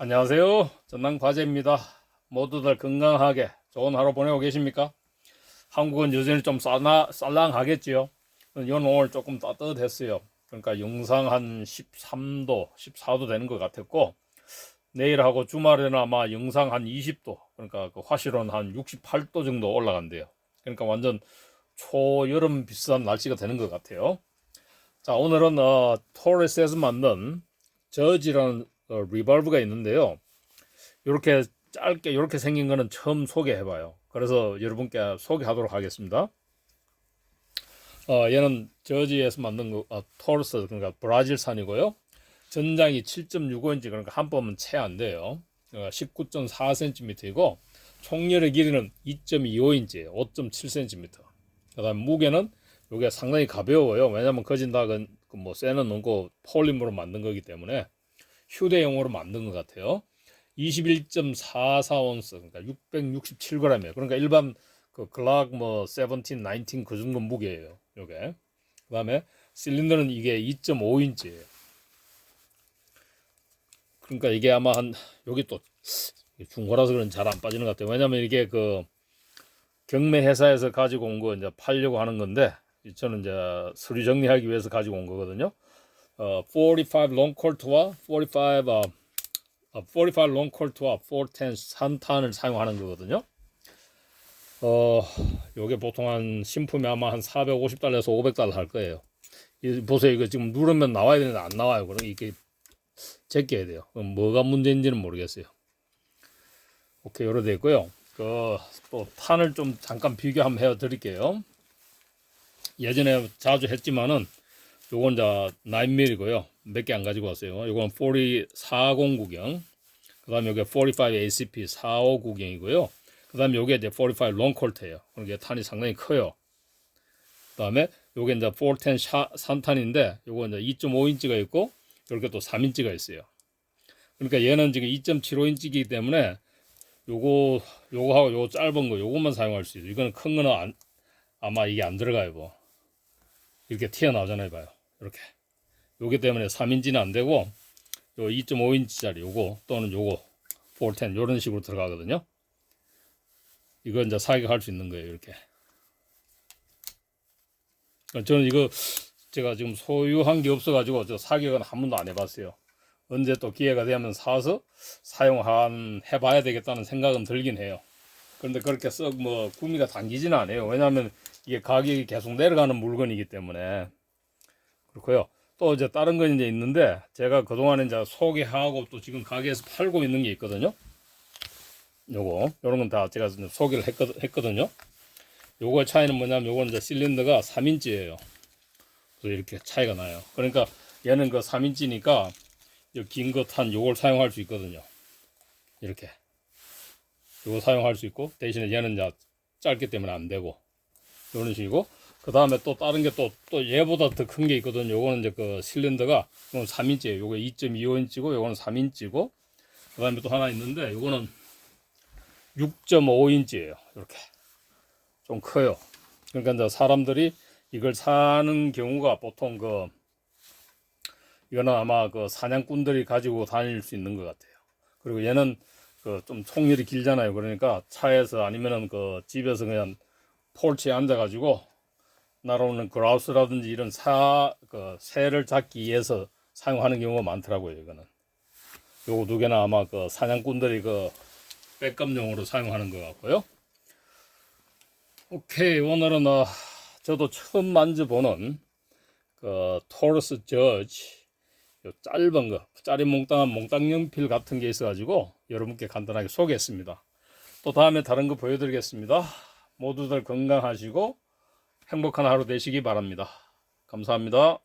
안녕하세요. 전남 과제입니다. 모두들 건강하게 좋은 하루 보내고 계십니까? 한국은 여전히 좀 쌀나, 쌀랑하겠지요. 이건 오늘 조금 따뜻했어요. 그러니까 영상 한 13도, 14도 되는 것 같았고, 내일하고 주말에는 아마 영상 한 20도, 그러니까 그 화실은 한 68도 정도 올라간대요. 그러니까 완전 초여름 비슷한 날씨가 되는 것 같아요. 자, 오늘은 어, 토레스에서 만든 저지라는 어, 리벌브가 있는데요. 이렇게 짧게 이렇게 생긴 거는 처음 소개해봐요. 그래서 여러분께 소개하도록 하겠습니다. 어, 얘는 저지에서 만든 거, 아, 토르스 그러니까 브라질산이고요. 전장이 7.65인치 그러니까 한 뼘은 채 안 돼요. 어, 19.4cm이고 총열의 길이는 2.25인치예요. 5.7cm. 그다음 무게는 이게 상당히 가벼워요. 왜냐면 거진 다뭐 쇠는 넣고 폴리머로 만든 거기 때문에 휴대용으로 만든 것 같아요. 21.44온스 그러니까 667g이에요. 그러니까 일반 그 글락 뭐 17, 19 그 정도 무게예요. 요게. 그다음에 실린더는 이게 2.5인치예요. 그러니까 이게 아마 한 여기 또 중고라서 그런 잘 안 빠지는 것 같아요. 왜냐면 이게 그 경매 회사에서 가지고 온 거 이제 팔려고 하는 건데 저는 이제 서류 정리하기 위해서 가지고 온 거거든요. 어, 45 롱콜트와 45 어, 어, 45 롱콜트와 410 산탄을 사용하는 거거든요. 어, 요게 보통 한 신품이 아마 한 450달러에서 500달러 할 거예요. 이, 보세요. 이거 지금 누르면 나와야 되는데 안 나와요. 그럼 이게 제껴야 돼요. 그럼 뭐가 문제인지는 모르겠어요. 오케이, 요로 되어 있고요. 그, 또 탄을 좀 잠깐 비교 한번 해 드릴게요. 예전에 자주 했지만은 요건 자 9mm고요. 몇 개 안 가지고 왔어요. 요건 40 40 구경. 그다음에 요게 45 ACP 45 구경이고요. 그다음에 요게 이제 45 롱콜트예요. 그러니까 탄이 상당히 커요. 그다음에 요게 이제 410 샤, 산탄인데 요거 이제 2.5인치가 있고 이렇게 또 3인치가 있어요. 그러니까 얘는 지금 2.75인치이기 때문에 요거 요거하고 요거 짧은 거 요것만 사용할 수 있어요. 이거는 큰 거는 안, 아마 이게 안 들어가요, 뭐. 이렇게 튀어나오잖아요, 봐요. 이렇게. 요게 때문에 3인치는 안 되고, 요 2.5인치짜리 요거 또는 요거 410 요런 식으로 들어가거든요. 이거 이제 사격할 수 있는 거예요, 이렇게. 그러니까 저는 이거 제가 지금 소유한 게 없어가지고 저 사격은 한 번도 안 해봤어요. 언제 또 기회가 되면 사서 사용한 해봐야 되겠다는 생각은 들긴 해요. 그런데 그렇게 썩 뭐 구미가 당기지는 않아요. 왜냐하면 이게 가격이 계속 내려가는 물건이기 때문에 그렇고요. 또 이제 다른 건 이제 있는데 제가 그동안에 이제 소개하고 또 지금 가게에서 팔고 있는 게 있거든요. 요거 요런 건 다 제가 소개를 했거든, 요 요거 차이는 뭐냐면 요건 이제 실린더가 3인치예요. 그래서 이렇게 차이가 나요. 그러니까 얘는 그 3인치니까 긴거탄 요걸 사용할 수 있거든요. 이렇게 요거 사용할 수 있고 대신에 얘는 이제 짧기 때문에 안 되고 이런 식이고 그 다음에 또 다른 게 또 또 얘보다 더 큰 게 있거든요. 요거는 이제 그 실린더가 이건 3인치예요. 요거 2.25인치고 요거는 3인치고 그 다음에 또 하나 있는데 요거는 6.5인치예요. 이렇게 좀 커요. 그러니까 이제 사람들이 이걸 사는 경우가 보통 그 이거는 아마 그 사냥꾼들이 가지고 다닐 수 있는 것 같아요. 그리고 얘는 그 좀 총열이 길잖아요. 그러니까 차에서 아니면은 그 집에서 그냥 폴치에 앉아가지고 날아오는 그라우스라든지 이런 사, 그 새를 잡기 위해서 사용하는 경우가 많더라고요. 이거는. 요거 두 개는 아마 그 사냥꾼들이 그 백감용으로 사용하는 것 같고요. 오케이. 오늘은 어, 저도 처음 만져보는 그 토러스 저지 요 짧은 거, 짜리몽땅한 몽땅 연필 같은 게 있어가지고 여러분께 간단하게 소개했습니다. 또 다음에 다른 거 보여드리겠습니다. 모두들 건강하시고 행복한 하루 되시기 바랍니다. 감사합니다.